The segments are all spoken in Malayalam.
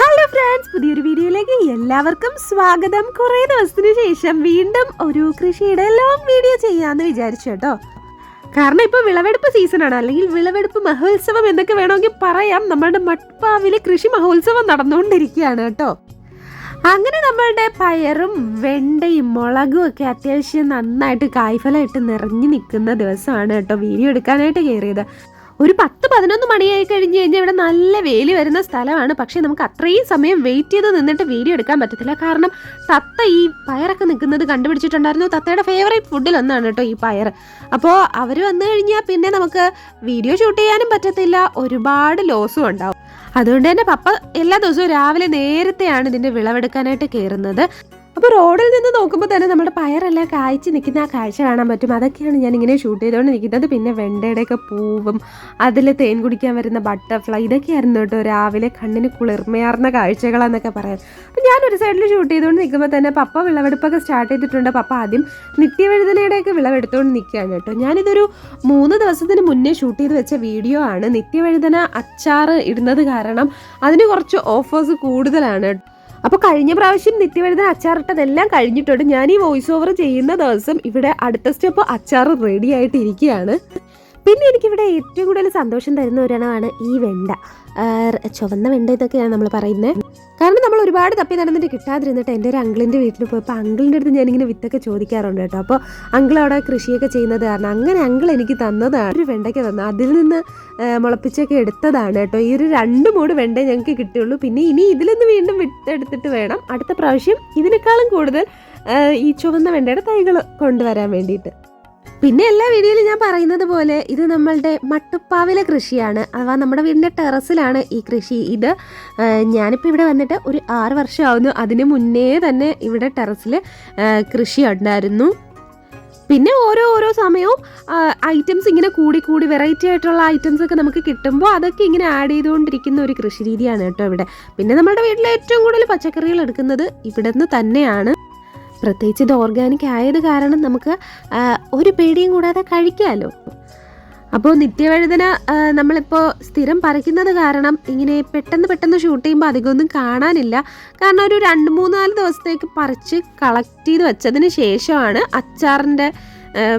ഹലോ ഫ്രണ്ട്സ് പുതിയൊരു വീഡിയോയിലേക്ക് എല്ലാവർക്കും സ്വാഗതം. കുറേ ദിവസത്തിന് ശേഷം വീണ്ടും ഒരു കൃഷിയുടെ ലോങ് വീഡിയോ ചെയ്യാന്ന് വിചാരിച്ചു കേട്ടോ. കാരണം ഇപ്പോൾ വിളവെടുപ്പ് സീസണാണ് അല്ലെങ്കിൽ വിളവെടുപ്പ് മഹോത്സവം എന്നൊക്കെ വേണമെങ്കിൽ പറയാം. നമ്മുടെ മട്പാവിൽ കൃഷി മഹോത്സവം നടന്നുകൊണ്ടിരിക്കുകയാണ് കേട്ടോ. അങ്ങനെ നമ്മളുടെ പയറും വെണ്ടയും മുളകും ഒക്കെ അത്യാവശ്യം നന്നായിട്ട് കായ്ഫലമായിട്ട് നിറഞ്ഞു നിൽക്കുന്ന ദിവസമാണ് കേട്ടോ. വീഡിയോ എടുക്കാനായിട്ട് കയറിയത്. ഒരു പത്ത് പതിനൊന്ന് മണിയായി കഴിഞ്ഞ് കഴിഞ്ഞാൽ ഇവിടെ നല്ല വെയിൽ വരുന്ന സ്ഥലമാണ്. പക്ഷേ നമുക്ക് അത്രയും സമയം വെയിറ്റ് ചെയ്ത് നിന്നിട്ട് വീഡിയോ എടുക്കാൻ പറ്റത്തില്ല. കാരണം തത്ത ഈ പയറൊക്കെ നിൽക്കുന്നത് കണ്ടുപിടിച്ചിട്ടുണ്ടായിരുന്നു. തത്തയുടെ ഫേവറേറ്റ് ഫുഡിൽ ഒന്നാണ് കേട്ടോ ഈ പയർ അപ്പോൾ അവർ വന്നു കഴിഞ്ഞാൽ പിന്നെ നമുക്ക് വീഡിയോ ഷൂട്ട് ചെയ്യാനും പറ്റത്തില്ല. ഒരുപാട് ലോസും ഉണ്ടാവും. അതുകൊണ്ട് തന്നെ പപ്പ എല്ലാ ദിവസവും രാവിലെ നേരത്തെയാണ് ഇതിന്റെ വിളവെടുക്കാനായിട്ട് കയറുന്നത് അപ്പോൾ റോഡിൽ നിന്ന് നോക്കുമ്പോൾ തന്നെ നമ്മുടെ പയറെല്ലാം കായ്ച്ച് നിൽക്കുന്ന ആ കാഴ്ച കാണാൻ പറ്റും. അതൊക്കെയാണ് ഞാൻ ഇങ്ങനെ ഷൂട്ട് ചെയ്തുകൊണ്ടിരിക്കുന്നത് പിന്നെ വെണ്ടയുടെയൊക്കെ പൂവും അതിൽ തേൻ കുടിക്കാൻ വരുന്ന ബട്ടർഫ്ലൈ ഇതൊക്കെയായിരുന്നു കേട്ടോ രാവിലെ കണ്ണിന് കുളിർമയാർന്ന കാഴ്ചകളെന്നൊക്കെ പറയാം അപ്പം ഞാൻ ഒരു സൈഡിൽ ഷൂട്ട് ചെയ്തുകൊണ്ട് നിൽക്കുമ്പോൾ തന്നെ പപ്പ വിളവെടുപ്പൊക്കെ സ്റ്റാർട്ട് ചെയ്തിട്ടുണ്ട്. പപ്പ ആദ്യം നിത്യവഴുതനയുടെയൊക്കെ വിളവെടുത്തുകൊണ്ട് നിൽക്കുകയാണ് കേട്ടോ. ഞാനിതൊരു മൂന്ന് ദിവസത്തിന് മുന്നേ ഷൂട്ട് ചെയ്ത് വെച്ച വീഡിയോ ആണ്. നിത്യവഴുതന അച്ചാറ് ഇടുന്നത് കാരണം അതിന് കുറച്ച് ഓഫേഴ്സ് കൂടുതലാണ് അപ്പോൾ കഴിഞ്ഞ പ്രാവശ്യം നിത്യവഴുതന അച്ചാറിട്ടതെല്ലാം കഴിഞ്ഞിട്ടുണ്ട്. ഞാൻ ഈ വോയിസ് ഓവർ ചെയ്യുന്ന ദിവസം ഇവിടെ അടുത്ത സ്റ്റെപ്പ് അച്ചാർ റെഡി ആയിട്ടിരിക്കുകയാണ്. പിന്നെ എനിക്കിവിടെ ഏറ്റവും കൂടുതൽ സന്തോഷം തരുന്ന ഒരെണ്ണമാണ് ഈ വെണ്ട. ചുവന്ന വെണ്ട ഇതൊക്കെയാണ് നമ്മൾ പറയുന്നത്. ഒരുപാട് തപ്പി നടന്നിട്ട് കിട്ടാതിരുന്നിട്ട് എന്റെ ഒരു അങ്കിളിന്റെ വീട്ടിൽ പോയപ്പോൾ അങ്കിളിന്റെ അടുത്ത് ഞാനിങ്ങനെ വിത്തൊക്കെ ചോദിക്കാറുണ്ട് കേട്ടോ. അപ്പോൾ അങ്കിൾ അവിടെ കൃഷിയൊക്കെ ചെയ്യുന്നത് കാരണം അങ്ങനെ അങ്കിൾ എനിക്ക് തന്നതാണ്. ഒരു വെണ്ടയ്ക്ക് തന്നത് അതിൽ നിന്ന് മുളപ്പിച്ചൊക്കെ എടുത്തതാണ് കേട്ടോ. ഈ ഒരു രണ്ട് മൂട് വെണ്ട ഞങ്ങൾക്ക് കിട്ടിയുള്ളൂ. പിന്നെ ഇനി ഇതിൽ നിന്ന് വീണ്ടും വിത്തെടുത്തിട്ട് വേണം. അടുത്ത പ്രാവശ്യം ഇതിനേക്കാളും കൂടുതൽ ഈ ചുവന്ന വെണ്ടയുടെ തൈകൾ കൊണ്ടുവരാൻ വേണ്ടിയിട്ട്. പിന്നെ എല്ലാ വീഡിയോയിലും ഞാൻ പറയുന്നത് പോലെ ഇത് നമ്മളുടെ മട്ടുപ്പാവിലെ കൃഷിയാണ്. അഥവാ നമ്മുടെ വീടിന്റെ ടെറസിലാണ് ഈ കൃഷി. ഇത് ഞാനിപ്പോൾ ഇവിടെ വന്നിട്ട് ഒരു ആറ് വർഷമാവുന്നു. അതിന് മുന്നേ തന്നെ ഇവിടെ ടെറസിൽ കൃഷി ഉണ്ടായിരുന്നു. പിന്നെ ഓരോ ഓരോ സമയവും ഐറ്റംസ് ഇങ്ങനെ കൂടി കൂടി വെറൈറ്റി ആയിട്ടുള്ള ഐറ്റംസ് ഒക്കെ നമുക്ക് കിട്ടുമ്പോൾ അതൊക്കെ ഇങ്ങനെ ആഡ് ചെയ്തുകൊണ്ടിരിക്കുന്ന ഒരു കൃഷി രീതിയാണ് കേട്ടോ ഇവിടെ. പിന്നെ നമ്മുടെ വീട്ടിൽ ഏറ്റവും കൂടുതൽ പച്ചക്കറികൾ എടുക്കുന്നത് ഇവിടെ നിന്ന് തന്നെയാണ്. പ്രത്യേകിച്ച് ഇത് ഓർഗാനിക് ആയത് കാരണം നമുക്ക് ഒരു പേടിയും കൂടാതെ കഴിക്കാമല്ലോ അപ്പോൾ നിത്യവഴുതന നമ്മളിപ്പോൾ സ്ഥിരം പറിക്കുന്നത് കാരണം ഇങ്ങനെ പെട്ടെന്ന് പെട്ടെന്ന് ഷൂട്ട് ചെയ്യുമ്പോൾ അധികമൊന്നും കാണാനില്ല. കാരണം ഒരു രണ്ട് മൂന്നാൽ ദിവസത്തേക്ക് പറിച്ച് കളക്ട് ചെയ്ത് വെച്ചതിന് ശേഷമാണ് അച്ചാറിന്റെ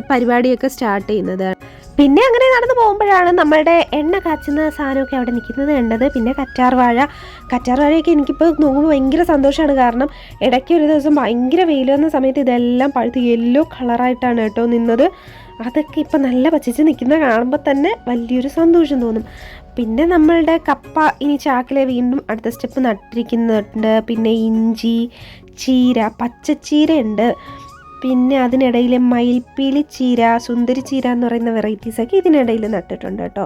പരിപാടിയൊക്കെ സ്റ്റാർട്ട് ചെയ്യുന്നത്. പിന്നെ അങ്ങനെ നടന്നു പോകുമ്പോഴാണ് നമ്മളുടെ എണ്ണ കാച്ചുന്ന സാധനമൊക്കെ അവിടെ നിൽക്കുന്നത് കണ്ടത്. പിന്നെ കറ്റാർ വാഴ. കറ്റാർ വാഴയൊക്കെ എനിക്കിപ്പോൾ നോക്കുമ്പോൾ ഭയങ്കര സന്തോഷമാണ്. കാരണം ഇടയ്ക്ക് ഒരു ദിവസം ഭയങ്കര വെയിൽ വന്ന സമയത്ത് ഇതെല്ലാം പഴുത്ത് യെല്ലോ കളറായിട്ടാണ് കേട്ടോ നിന്നത്. അതൊക്കെ ഇപ്പം നല്ല പച്ചിച്ച് നിൽക്കുന്ന കാണുമ്പോൾ തന്നെ വലിയൊരു സന്തോഷം തോന്നും. പിന്നെ നമ്മളുടെ കപ്പ ഇനി ചാക്കിലെ വീണ്ടും അടുത്ത സ്റ്റെപ്പ് നട്ടിരിക്കുന്നുണ്ട്. പിന്നെ ഇഞ്ചി ചീര പച്ചച്ചീര ഉണ്ട് പിന്നെ അതിനിടയിൽ മയിൽപ്പീലി ചീര സുന്ദരി ചീര എന്ന് പറയുന്ന വെറൈറ്റീസ് ഒക്കെ ഇതിനിടയിൽ നട്ടിട്ടുണ്ട് കേട്ടോ.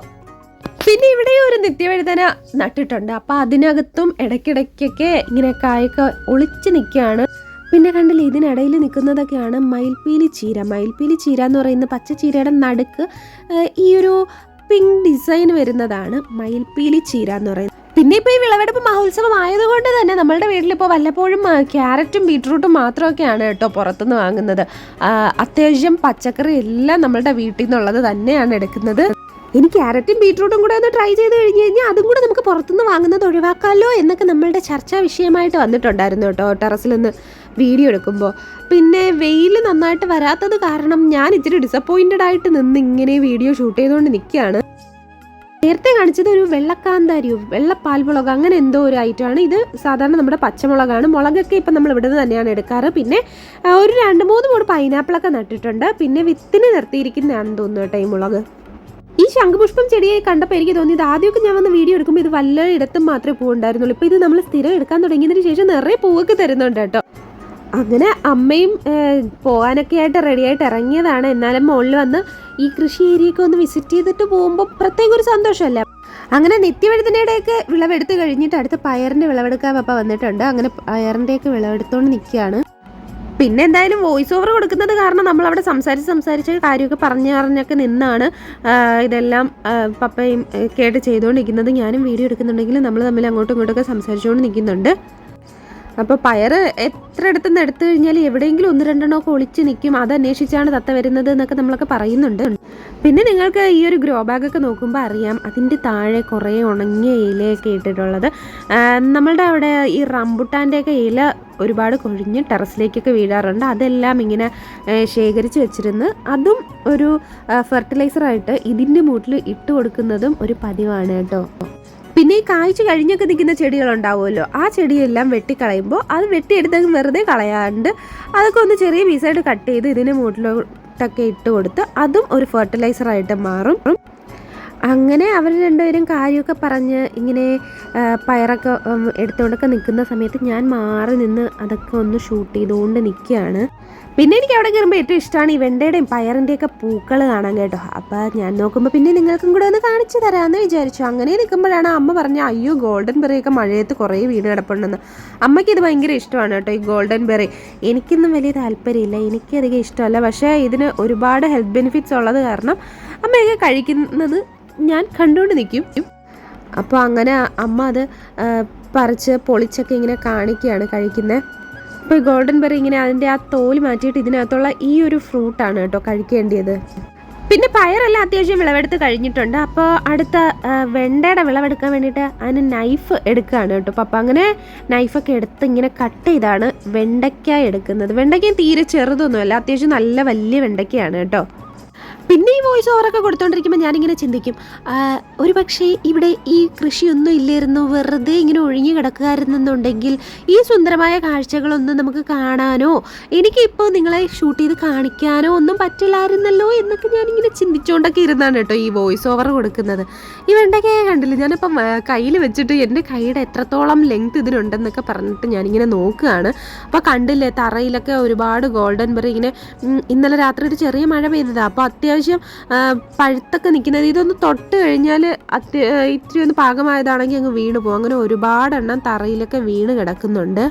പിന്നെ ഇവിടെ ഒരു നിത്യവഴുതന നട്ടിട്ടുണ്ട്. അപ്പം അതിനകത്തും ഇടയ്ക്കിടയ്ക്കൊക്കെ ഇങ്ങനെ കായൊക്കെ ഒളിച്ച് നിൽക്കുകയാണ്. പിന്നെ കണ്ടില്ല ഇതിനിടയിൽ നിൽക്കുന്നതൊക്കെയാണ് മയിൽപ്പീലി ചീര. മയിൽപ്പീലി ചീര എന്ന് പറയുന്ന പച്ച ചീരയുടെ നടുക്ക് ഈ ഒരു പിങ്ക് ഡിസൈൻ വരുന്നതാണ് മയിൽപ്പീലി ചീര എന്ന് പറയുന്നത്. പിന്നെ ഇപ്പോൾ ഈ വിളവെടുപ്പ് മഹോത്സവം ആയതുകൊണ്ട് തന്നെ നമ്മളുടെ വീട്ടിലിപ്പോൾ വല്ലപ്പോഴും ക്യാരറ്റും ബീട്രൂട്ടും മാത്രമൊക്കെയാണ് കേട്ടോ പുറത്തുനിന്ന് വാങ്ങുന്നത്. അത്യാവശ്യം പച്ചക്കറി എല്ലാം നമ്മളുടെ വീട്ടിൽ നിന്നുള്ളത് തന്നെയാണ് എടുക്കുന്നത്. ഇനി ക്യാരറ്റും ബീട്രൂട്ടും കൂടെ ഒന്ന് ട്രൈ ചെയ്ത് കഴിഞ്ഞ് കഴിഞ്ഞാൽ അതും കൂടെ നമുക്ക് പുറത്തുനിന്ന് വാങ്ങുന്നത് ഒഴിവാക്കാമല്ലോ എന്നൊക്കെ നമ്മളുടെ ചർച്ചാ വിഷയമായിട്ട് വന്നിട്ടുണ്ടായിരുന്നു കേട്ടോ ടെറസിൽ നിന്ന് വീഡിയോ എടുക്കുമ്പോൾ പിന്നെ വെയിൽ നന്നായിട്ട് വരാത്തത് കാരണം ഞാൻ ഇച്ചിരി ഡിസപ്പോയിന്റഡ് ആയിട്ട് നിന്ന് ഇങ്ങനെ വീഡിയോ ഷൂട്ട് ചെയ്തുകൊണ്ട് നിൽക്കുകയാണ്. നേരത്തെ കാണിച്ചത് ഒരു വെള്ളക്കാന്താരിയോ വെള്ളപ്പാൽമുളക് അങ്ങനെ എന്തോ ഒരു ഐറ്റമാണ്. ഇത് സാധാരണ നമ്മുടെ പച്ചമുളകാണ്. മുളകൊക്കെ ഇപ്പം നമ്മൾ ഇവിടെ നിന്ന് തന്നെയാണ് എടുക്കാറ്. പിന്നെ ഒരു രണ്ട് മൂന്ന് മൂട് പൈനാപ്പിളൊക്കെ നട്ടിട്ടുണ്ട്. പിന്നെ വിത്തിന് നിർത്തിയിരിക്കുന്നതാണെന്ന് തോന്നുന്നു കേട്ടോ ഈ മുളക്. ഈ ശംഖുപുഷ്പം ചെടിയെ കണ്ടപ്പോൾ എനിക്ക് തോന്നി ഇത് ആദ്യമൊക്കെ ഞാൻ വന്ന് വീഡിയോ എടുക്കുമ്പോൾ ഇത് വല്ല ഇടത്തും മാത്രമേ പൂ ഉണ്ടായിരുന്നുള്ളൂ ഇപ്പോൾ ഇത് നമ്മൾ സ്ഥിരം എടുക്കാൻ തുടങ്ങിയതിന് ശേഷം നിറയെ പൂവൊക്കെ തരുന്നുണ്ട് കേട്ടോ. അങ്ങനെ അമ്മയും പോകാനൊക്കെ ആയിട്ട് റെഡിയായിട്ട് ഇറങ്ങിയതാണ്. എന്നാലും മുകളിൽ വന്ന് ഈ കൃഷി ഏരിയയൊക്കെ ഒന്ന് വിസിറ്റ് ചെയ്തിട്ട് പോകുമ്പോൾ പ്രത്യേക ഒരു സന്തോഷമല്ല? അങ്ങനെ നിത്യവഴുതിന്റെയൊക്കെ വിളവെടുത്ത് കഴിഞ്ഞിട്ട് അടുത്ത് പയറിന്റെ വിളവെടുക്കാൻ പപ്പ വന്നിട്ടുണ്ട്. അങ്ങനെ പയറിന്റെയൊക്കെ വിളവെടുത്തുകൊണ്ട് നിൽക്കുകയാണ് പിന്നെ എന്തായാലും വോയിസ് ഓവർ കൊടുക്കുന്നത് കാരണം നമ്മൾ അവിടെ സംസാരിച്ച് സംസാരിച്ച് കാര്യമൊക്കെ പറഞ്ഞു പറഞ്ഞൊക്കെ നിന്നാണ് ഇതെല്ലാം പപ്പയും കേട്ട് ചെയ്തുകൊണ്ടിരിക്കുന്നത്. ഞാനും വീഡിയോ എടുക്കുന്നുണ്ടെങ്കിലും നമ്മൾ തമ്മിൽ അങ്ങോട്ടും ഇങ്ങോട്ടൊക്കെ സംസാരിച്ചുകൊണ്ട് നിൽക്കുന്നുണ്ട്. അപ്പോൾ പയറ് എത്ര ഇടത്തുനിന്ന് എടുത്തു കഴിഞ്ഞാൽ എവിടെയെങ്കിലും ഒന്ന് രണ്ടെണ്ണമൊക്കെ ഒളിച്ച് നിൽക്കും. അത് അന്വേഷിച്ചാണ് തത്ത വരുന്നത് എന്നൊക്കെ നമ്മളൊക്കെ പറയുന്നുണ്ട്. പിന്നെ നിങ്ങൾക്ക് ഈ ഒരു ഗ്രോ ബാഗൊക്കെ നോക്കുമ്പോൾ അറിയാം അതിന്റെ താഴെ കുറേ ഉണങ്ങിയ ഇലയൊക്കെ ഇട്ടിട്ടുള്ളത്. നമ്മളുടെ അവിടെ ഈ റംബുട്ടാന്റെയൊക്കെ ഇല ഒരുപാട് കൊഴിഞ്ഞ് ടെറസിലേക്കൊക്കെ വീഴാറുണ്ട്. അതെല്ലാം ഇങ്ങനെ ശേഖരിച്ച് വെച്ചിരുന്ന് അതും ഒരു ഫെർട്ടിലൈസറായിട്ട് ഇതിന്റെ മൂട്ടിൽ ഇട്ട് കൊടുക്കുന്നതും ഒരു പതിവാണ് കേട്ടോ. പിന്നെ ഈ കായ്ച്ചു കഴിഞ്ഞൊക്കെ നിൽക്കുന്ന ചെടികളുണ്ടാവുമല്ലോ. ആ ചെടിയെല്ലാം വെട്ടിക്കളയുമ്പോൾ അത് വെട്ടിയെടുത്ത് വെറുതെ കളയാണ്ട് അതൊക്കെ ഒന്ന് ചെറിയ പീസായിട്ട് കട്ട് ചെയ്ത് ഇതിന് മൂട്ടിലോട്ടൊക്കെ ഇട്ട് കൊടുത്ത് അതും ഒരു ഫെർട്ടിലൈസറായിട്ട് മാറും. അങ്ങനെ അവർ രണ്ടുപേരും കാര്യമൊക്കെ പറഞ്ഞ് ഇങ്ങനെ പയറൊക്കെ എടുത്തുകൊണ്ടൊക്കെ നിൽക്കുന്ന സമയത്ത് ഞാൻ മാറി നിന്ന് അതൊക്കെ ഒന്ന് ഷൂട്ട് ചെയ്തുകൊണ്ട് നിൽക്കുകയാണ്. പിന്നെ എനിക്ക് അവിടെ കയറുമ്പോൾ ഏറ്റവും ഇഷ്ടമാണ് ഈ വെണ്ടയുടെയും പയറിന്റെയൊക്കെ പൂക്കൾ കാണാൻ കേട്ടോ. അപ്പോൾ ഞാൻ നോക്കുമ്പോൾ പിന്നെ നിങ്ങൾക്കും കൂടെ ഒന്ന് കാണിച്ചു തരാമെന്ന് വിചാരിച്ചു. അങ്ങനെ നിൽക്കുമ്പോഴാണ് അമ്മ പറഞ്ഞ അയ്യോ ഗോൾഡൻ ബെറിയൊക്കെ മഴയത്ത് കുറേ വീട് കിടപ്പുണ്ടെന്ന്. അമ്മയ്ക്ക് ഇത് ഭയങ്കര ഇഷ്ടമാണ് കേട്ടോ ഈ ഗോൾഡൻ ബെറി എനിക്കൊന്നും വലിയ താല്പര്യമില്ല എനിക്കധികം ഇഷ്ടമല്ല. പക്ഷേ ഇതിന് ഒരുപാട് ഹെൽത്ത് ബെനിഫിറ്റ്സ് ഉള്ളത് കാരണം അമ്മയൊക്കെ കഴിക്കുന്നത് ഞാൻ കണ്ടുകൊണ്ട് നിൽക്കും അപ്പോൾ അങ്ങനെ അമ്മ അത് പറിച്ച് പൊളിച്ചൊക്കെ ഇങ്ങനെ കാണിക്കുകയാണ് കഴിക്കുന്നത് അപ്പോൾ ഈ ഗോൾഡൻ ബെറി ഇങ്ങനെ അതിന്റെ ആ തോൽ മാറ്റിയിട്ട് ഇതിനകത്തുള്ള ഈ ഒരു ഫ്രൂട്ടാണ് കേട്ടോ കഴിക്കേണ്ടത് പിന്നെ പയറെല്ലാം അത്യാവശ്യം വിളവെടുത്ത് കഴിഞ്ഞിട്ടുണ്ട്. അപ്പോൾ അടുത്ത വെണ്ടയുടെ വിളവെടുക്കാൻ വേണ്ടിയിട്ട് അതിന് നൈഫ് എടുക്കുകയാണ് കേട്ടോ. അപ്പം അങ്ങനെ നൈഫൊക്കെ എടുത്ത് ഇങ്ങനെ കട്ട് ചെയ്താണ് വെണ്ടയ്ക്ക എടുക്കുന്നത്. വെണ്ടയ്ക്ക തീരെ ചെറുതൊന്നുമല്ല അത്യാവശ്യം നല്ല വലിയ വെണ്ടയ്ക്കയാണ് കേട്ടോ. പിന്നെ ഈ വോയിസ് ഓവറൊക്കെ കൊടുത്തോണ്ടിരിക്കുമ്പോൾ ഞാനിങ്ങനെ ചിന്തിക്കും. ഒരു പക്ഷേ ഇവിടെ ഈ കൃഷിയൊന്നും ഇല്ലായിരുന്നു വെറുതെ ഇങ്ങനെ ഒഴിഞ്ഞു കിടക്കുകയായിരുന്നെന്നുണ്ടെങ്കിൽ ഈ സുന്ദരമായ കാഴ്ചകളൊന്നും നമുക്ക് കാണാനോ എനിക്കിപ്പോൾ നിങ്ങളെ ഷൂട്ട് ചെയ്ത് കാണിക്കാനോ ഒന്നും പറ്റില്ലായിരുന്നല്ലോ എന്നൊക്കെ ഞാനിങ്ങനെ ചിന്തിച്ചുകൊണ്ടൊക്കെ ഇരുന്നാണ് കേട്ടോ ഈ വോയിസ് ഓവർ കൊടുക്കുന്നത്. ഈ വെണ്ടയ്ക്കയെ കണ്ടില്ല ഞാനിപ്പം കയ്യിൽ വെച്ചിട്ട് എന്റെ കൈയുടെ എത്രത്തോളം ലെങ്ത് ഇതിനുണ്ടെന്നൊക്കെ പറഞ്ഞിട്ട് ഞാനിങ്ങനെ നോക്കുകയാണ്. അപ്പോൾ കണ്ടില്ലേ തറയിലൊക്കെ ഒരുപാട് ഗോൾഡൻ ബെറി ഇങ്ങനെ ഇന്നലെ രാത്രി ഒരു ചെറിയ മഴ പെയ്തതാണ് അപ്പോൾ അത്യാവശ്യം ആ, പഴുത്തൊക്കെ നിൽക്കുന്നത് ഇതൊന്ന് തൊട്ട് കഴിഞ്ഞാൽ അത്യ ഇത്തിരി ഒന്ന് പാകമായതാണെങ്കിൽ അങ്ങ് വീണ് പോകും. അങ്ങനെ ഒരുപാടെണ്ണം തറയിലൊക്കെ വീണ് കിടക്കുന്നുണ്ട്.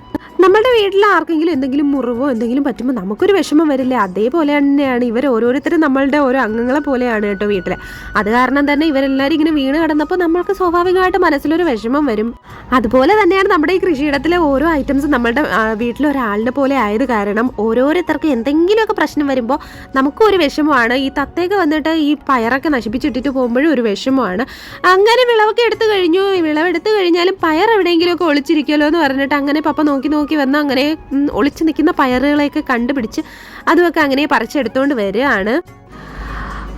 നമ്മുടെ വീട്ടിൽ ആർക്കെങ്കിലും എന്തെങ്കിലും മുറിവോ എന്തെങ്കിലും പറ്റുമ്പോൾ നമുക്കൊരു വിഷമം വരില്ലേ? അതേപോലെ തന്നെയാണ്. ഇവർ ഓരോരുത്തരും നമ്മളുടെ ഓരോ അംഗങ്ങളെ പോലെയാണ് കേട്ടോ വീട്ടിൽ അത് കാരണം തന്നെ ഇവരെല്ലാവരും ഇങ്ങനെ വീണ് കിടന്നപ്പോൾ നമ്മൾക്ക് സ്വാഭാവികമായിട്ട് മനസ്സിലൊരു വിഷമം വരും. അതുപോലെ തന്നെയാണ് നമ്മുടെ ഈ കൃഷിയിടത്തിലെ ഓരോ ഐറ്റംസ് നമ്മളുടെ വീട്ടിലെ ഒരാളുടെ പോലെ ആയത് കാരണം ഓരോരുത്തർക്ക് എന്തെങ്കിലുമൊക്കെ പ്രശ്നം വരുമ്പോൾ നമുക്കും ഒരു വിഷമമാണ്. ഈ തത്തയൊക്കെ വന്നിട്ട് ഈ പയറൊക്കെ നശിപ്പിച്ചിട്ടിട്ട് പോകുമ്പോഴും ഒരു വിഷമമാണ്. അങ്ങനെ വിളവൊക്കെ എടുത്തു കഴിഞ്ഞു. വിളവെടുത്തു കഴിഞ്ഞാലും പയർ എവിടെയെങ്കിലുമൊക്കെ ഒളിച്ചിരിക്കുമല്ലോ എന്ന് പറഞ്ഞിട്ട് അങ്ങനെ പപ്പ നോക്കി നോക്കി വന്ന് അങ്ങനെ ഒളിച്ച് നിൽക്കുന്ന പയറുകളെയൊക്കെ കണ്ടുപിടിച്ച് അതുമൊക്കെ അങ്ങനെ പറിച്ചെടുത്തുകൊണ്ട് വരികയാണ്.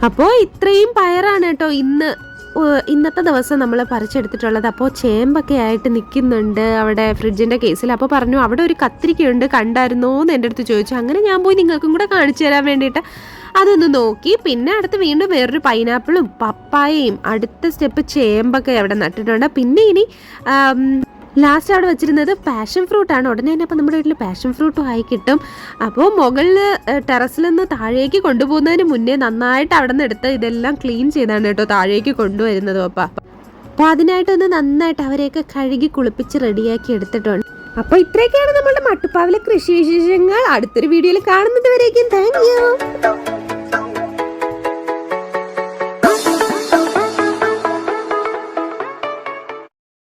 അപ്പോൾ ഇത്രയും പയറാണ് കേട്ടോ ഇന്ന് ഇന്നത്തെ ദിവസം നമ്മൾ പറിച്ചെടുത്തിട്ടുള്ളത്. അപ്പോൾ ചേമ്പൊക്കെ ആയിട്ട് നിൽക്കുന്നുണ്ട് അവിടെ ഫ്രിഡ്ജിന്റെ കേസിൽ. അപ്പോൾ പറഞ്ഞു അവിടെ ഒരു കത്തിരിക്കയുണ്ട് കണ്ടായിരുന്നോ എന്ന് എന്റെ അടുത്ത് ചോദിച്ചു. അങ്ങനെ ഞാൻ പോയി നിങ്ങൾക്കും കൂടെ കാണിച്ചു തരാൻ വേണ്ടിയിട്ട് അതൊന്ന് നോക്കി. പിന്നെ അടുത്ത് വീണ്ടും വേറൊരു പൈനാപ്പിളും പപ്പായയും അടുത്ത സ്റ്റെപ്പ് ചേമ്പൊക്കെ അവിടെ നട്ടിട്ടുണ്ട്. പിന്നെ ഇനി ലാസ്റ്റ് അവിടെ വെച്ചിരുന്നത് പാഷൻ ഫ്രൂട്ടാണ് ഉടനെ തന്നെ അപ്പോൾ നമ്മുടെ വീട്ടിൽ പാഷൻ ഫ്രൂട്ടും ആയി കിട്ടും. അപ്പോൾ മുകളിൽ ടെറസിൽ നിന്ന് താഴേക്ക് കൊണ്ടുപോകുന്നതിന് മുന്നേ നന്നായിട്ട് അവിടെ നിന്ന് എടുത്ത് ഇതെല്ലാം ക്ലീൻ ചെയ്താണ് കേട്ടോ താഴേക്ക് കൊണ്ടുവരുന്നത് അപ്പം അപ്പോൾ അതിനായിട്ടൊന്ന് നന്നായിട്ട് അവരെയൊക്കെ കഴുകി കുളിപ്പിച്ച് റെഡിയാക്കി എടുത്തിട്ടുണ്ട്. അപ്പോൾ ഇത്രയൊക്കെയാണ് നമ്മുടെ മട്ടുപ്പാവിലെ കൃഷി വിശേഷങ്ങൾ. അടുത്തൊരു വീഡിയോയിൽ കാണുന്നത് വരേക്കും താങ്ക് യു.